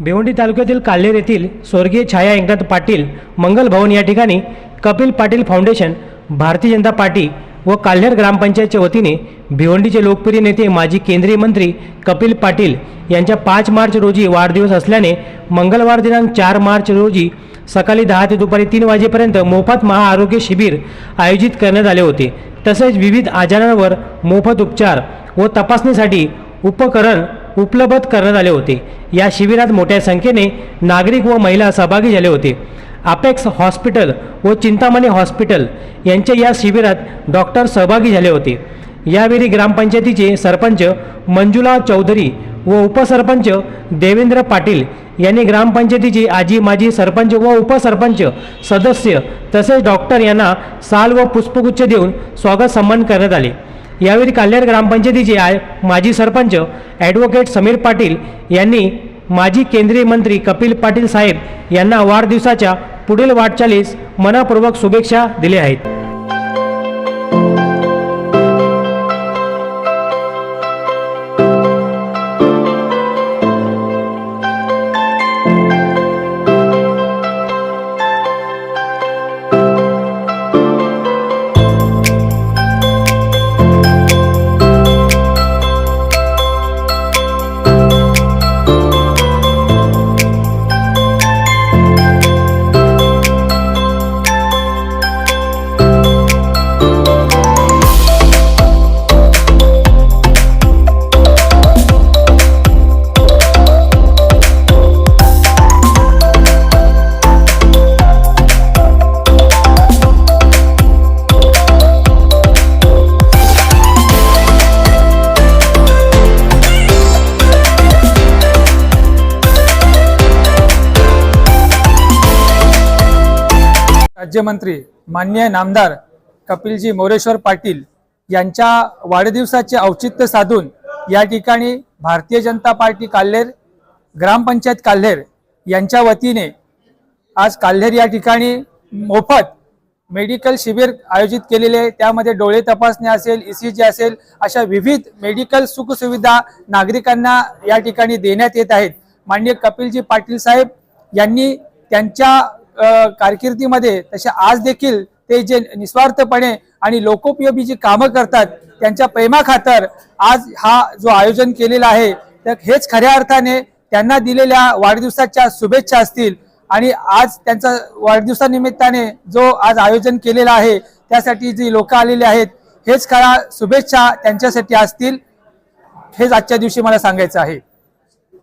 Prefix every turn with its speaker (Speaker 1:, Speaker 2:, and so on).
Speaker 1: भिवंडी तालुक्यातील काल्हेर येथील स्वर्गीय छाया एकनाथ पाटील मंगल भवन या ठिकाणी कपिल पाटील फाउंडेशन भारतीय जनता पार्टी व काल्हेर ग्रामपंचायतच्या वतीने भिवंडीचे लोकप्रिय नेते माजी केंद्रीय मंत्री कपिल पाटील यांच्या पाच मार्च रोजी वाढदिवस असल्याने मंगळवार दिनांक चार मार्च रोजी सकाळी दहा ते दुपारी तीन वाजेपर्यंत मोफत महाआरोग्य शिबिर आयोजित करण्यात आले होते. तसेच विविध आजारांवर मोफत उपचार व तपासणीसाठी उपकरण उपलब्ध करण्यात आले होते. या शिबिरात मोठ्या संख्येने नागरिक व महिला सहभागी झाले होते. अपेक्स हॉस्पिटल व चिंतामणी हॉस्पिटल यांच्या या शिबिरात डॉक्टर सहभागी झाले होते. यावेळी ग्रामपंचायतीचे सरपंच मंजुला चौधरी व उपसरपंच देवेंद्र पाटील यांनी ग्रामपंचायतीचे आजी माजी सरपंच व उपसरपंच सदस्य तसेच डॉक्टर यांना साल व पुष्पगुच्छ देऊन स्वागत सन्मान करण्यात आले. यावेळी काल्हेर ग्रामपंचायतीचे आय माजी सरपंच ॲडव्होकेट समीर पाटील यांनी माजी केंद्रीय मंत्री कपिल पाटील साहेब यांना वाढदिवसाच्या पुढील वाटचालीस मनापूर्वक शुभेच्छा दिल्या आहेत.
Speaker 2: राज्यमंत्री मान्य नामदार कपिलजी मोरेश्वर पाटील यांच्या वाढदिवसाचे औचित्य साधून या ठिकाणी भारतीय जनता पार्टी काल्हेर ग्रामपंचायत काल्हेर यांच्या वतीने आज काल्हेर या ठिकाणी मोफत मेडिकल शिबिर आयोजित केलेले त्यामध्ये डोळे तपासणी असेल ई सी जी असेल अशा विविध मेडिकल सुखसुविधा नागरिकांना या ठिकाणी देण्यात येत आहेत. माननीय कपिलजी पाटील साहेब यांनी त्यांच्या कारकिर्दीमध्ये तसे आज देखील ते जे निस्वार्थपणे आणि लोकोपयोगी जी कामं करतात त्यांच्या प्रेमाखातर आज हा जो आयोजन केलेला आहे तर हेच खऱ्या अर्थाने त्यांना दिलेल्या वाढदिवसाच्या शुभेच्छा असतील. आणि आज त्यांचा वाढदिवसानिमित्ताने जो आज आयोजन केलेला आहे त्यासाठी जी लोक आलेली आहेत हेच खरा शुभेच्छा त्यांच्यासाठी असतील हेच आजच्या दिवशी मला सांगायचं आहे.